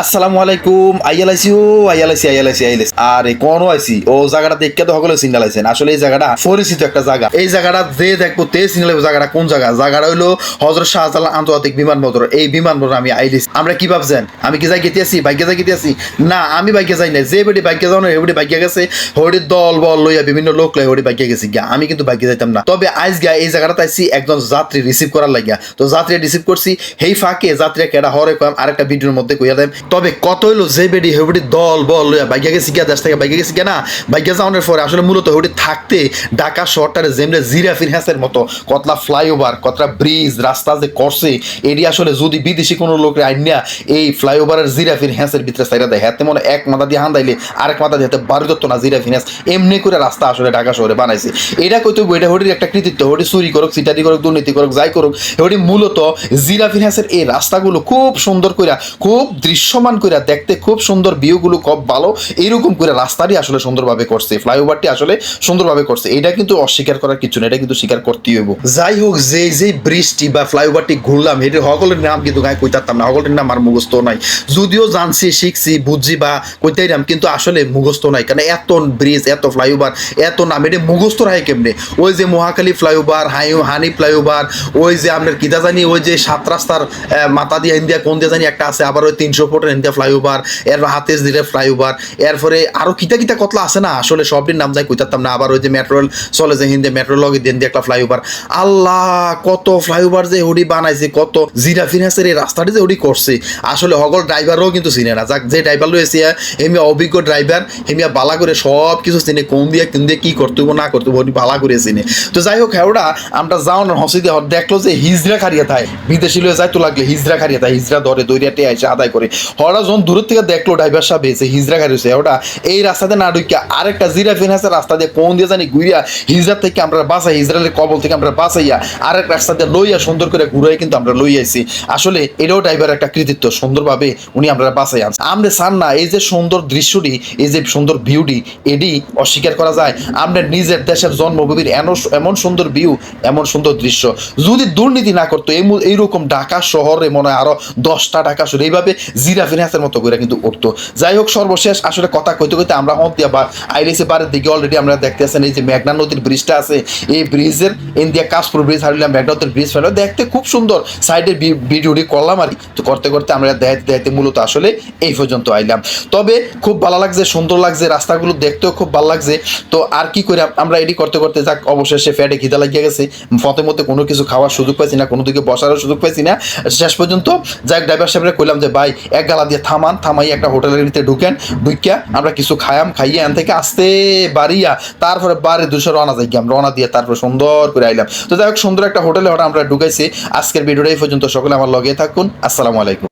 আসসালামু আলাইকুম আইয়ালাইছি ও আইয়ালাইছি আইয়ালাইছি আইয়ালাইছি আরে, কোন আইছি ও জায়গাটা দেখতে তো সকলে সিঙ্গাল আইছেন। আসলে এই জায়গাটা পরিচিত একটা জায়গা। এই জায়গাটা যে দেখব তে সিঙ্গাল জায়গাটা কোন জায়গা? জায়গাটা হইল হজরত শাহজালাল আন্তর্জাতিক বিমানবন্দর। এই বিমানবন্দর আমি আইলিছি আমরা কি ভাবছেন? আমি কি যাই গেতে আছি যাই গেতে আছি না, আমি বাইকে যাই না যে বেটি বাইকে যাও না এবারে বাইকে গেছে। হরি দল, বল লইয়া বিভিন্ন লোক লই হরি বাইকে গেছি গিয়া। আমি কিন্তু বাইকে যাইতাম না। তবে আজ গিয়া এই জায়গাটা আইছি, একজন যাত্রী রিসিভ করার লাগিয়া। তো যাত্রী রিসিভ করছি। হেই ফাঁকে যাত্রী কেডা হরে কম আরেকটা ভিডিওর মধ্যে কইয়া দেন। তবে কত হইল যে বেডি হেবডি দল, বল, লইয়া বাইকে গেছি গিয়া দেশ থেকে? বাইকে গেছি না? বাইকে যাওয়ানোর পরে আসলে মূলত হেবডি থাকতে ঢাকা শহরটারে যেমনে জিরা ফিরহাসের মতো, কতলা ফ্লাইওভার, কতলা ব্রিজ রাস্তা যে করছে এটি আসলে যদি বিদেশি কোনো লোকের আইনিয়া এই ফ্লাইওভারের জিরা ফিরহাসের ভিতরে সাইরা দেয়, হাতে মনে এক মাথা দিয়ে হান্দাইলে আরেক মাথা দিয়ে হাতে না জিরা ফিরহাস এমনি করে রাস্তা আসলে ঢাকা শহরে বানাইছে। এটা কইতে এটা হটির একটা কৃতিত্ব হটি চুরি করুক সিটারি করুক, দুর্নীতি করুক, যাই করুক হটি মূলত জিরা ফিরহাসের এই রাস্তাগুলো খুব সুন্দর কইরা, খুব দৃশ্যমান কইরা দেখতে খুব সুন্দর, ভিউগুলো খুব ভালো। এইরকম করে রাস্তাটি আসলে সুন্দরভাবে করছে, ফ্লাইওভারটি আসলে সুন্দরভাবে করছে। এটা কিন্তু অস্বীকার করার কিছু না এটা কিন্তু স্বীকার করতেই হইব। যাই হোক, যে যে ব্রিজটি বা ফ্লাইওভারটি ঘুরলাম এটি সকলের নাম কিন্তু গায়ে কইতাম না, সকলের নাম আর মুখস্থ নাই। যদিও জানছি, শিখছি, বুঝছি বা কইতাইরাম, কিন্তু আসলে মুখস্থ নাই, কারণ এত ব্রিজ, এত ফ্লাইওভার, এত নাম, এটা মুখস্থ রাখে কেমনে? ওই যে Mahakali flyover, hi, honey flyover, ওই যে আপনার কিতা জানি, ওই যে সাত রাস্তার মাথা দিয়ে ইন্ডিয়া কোন দিয়ে জানি একটা আছে, আবার ওই তিনশো ফুটের ইন্ডিয়া ফ্লাইওভার এর হাতেজ দিলে ফ্লাইওভার এরপরে আরও কিতা কিতা কতলা আছে না? আসলে সবটির নাম যাই কইতাম না। আবার ওই যে মেট্রো রেল চলে যে হিন্দে মেট্রো লগে দেন দিয়ে একটা ফ্লাইওভার আল্লাহ, কত ফ্লাইওভার যে হুডি বানাইছে, কত জিরা ফিনাসের এই রাস্তাটি যে হুডি করছে। আসলে হগল ড্রাইভারও কিন্তু চিনে না। যাক, যে ড্রাইভার লয়েছে হেমিয়া অভিজ্ঞ ড্রাইভার হেমিয়া বালা করে সব কিছু চিনে, কোন দিয়ে কোন দিয়ে কি করতে না করতে উনি বালা করে চিনে। তো যাই হোক, হেওড়া, আমরা যাও না হসি দিয়ে দেখল যে হিজরা খারিয়া থাকে বিদেশি লয়ে যাই তো লাগলে, হিজরা খারিয়া থাকে হিজরা ধরে, দৈরিয়াতে আইসে আদায় করে। হরা যখন দূরের থেকে দেখল ড্রাইভার সাহেব এসে হিজরা খারিয়েছে ওটা এই রাস্তাতে না ঢুকিয়া আরেকটা জিরা ফিনাসের রাস্তা দিয়ে কোন দিয়ে জানি ঘুরিয়া হিজরা থেকে আমরা বাসাই ইসরায়েলের কবল থেকে আমরা বাসাইয়া আরেক রাস্তা দিয়ে লইয়া সুন্দর করে ঘুরাই কিন্তু আমরা লই আইছি। আসলে এটাও ড্রাইভার একটা কৃতিত্ব, সুন্দরভাবে উনি আমরা বাসাই আনছি। আমরা চান না, এই যে সুন্দর দৃশ্যটি, এই যে সুন্দর ভিউটি এটি অস্বীকার করা যায়। আপনার নিজের দেশের জন্মভূমির এমন সুন্দর ভিউ এমন সুন্দর দৃশ্য। যদি দুর্নীতি না করতো, এই এইরকম ঢাকা শহরে মনে হয় আরও দশটা ঢাকা শহর, এইভাবে জিরা ফিনাসের মতো করে কিন্তু উঠতো। যাই হোক, সর্বশেষ আসলে কথা কইতে কইতে আমরা হন বা আইলেসে বারের দিকে অলরেডি আমরা দেখতে আছেন এই যে মেঘনা নদীর ব্রিজটা আছে, এই ব্রিজের ইন্ডিয়া কাশপুর ব্রিজ হারিলাম মেঘনা নদীর ব্রিজ ফেলো। দেখতে খুব সুন্দর। সাইডের ভিডিওটি করলাম আর তো করতে করতে আমরা দেখাইতে দেখাইতে মূলত আসলে এই পর্যন্ত আইলাম। তবে খুব ভালো লাগছে, সুন্দর লাগছে, রাস্তাগুলো দেখতেও খুব ভালো লাগছে। তো আর কি করে আমরা এডি করতে করতে যাক, অবশেষে ফ্যাটে খিদা লাগিয়ে গেছে। পথে মধ্যে কোনো কিছু খাওয়ার সুযোগ পাইছি না, কোনো দিকে বসারও সুযোগ পাইছি না। শেষ পর্যন্ত যাক ড্রাইভার সাহেবরা কইলাম যে, ভাই এক গালা দিয়ে থামান, থামাই একটা হোটেলের ভিতরে ঢুকেন ঢুকিয়া আমরা কিছু খায়াম, খাইয়ে এন থেকে আসতে বাড়িয়া, তারপরে বাড়ি দুশো রওনা যাই আমরা, রওনা দিয়ে তারপরে সুন্দর করে আইলাম। তো যাই হোক, সুন্দর একটা হোটেলে হঠাৎ আমরা ঢুকাইছি। আজকের ভিডিওটা এই পর্যন্ত, সকলে আমার লগে থাকুন, আসসালামু আলাইকুম।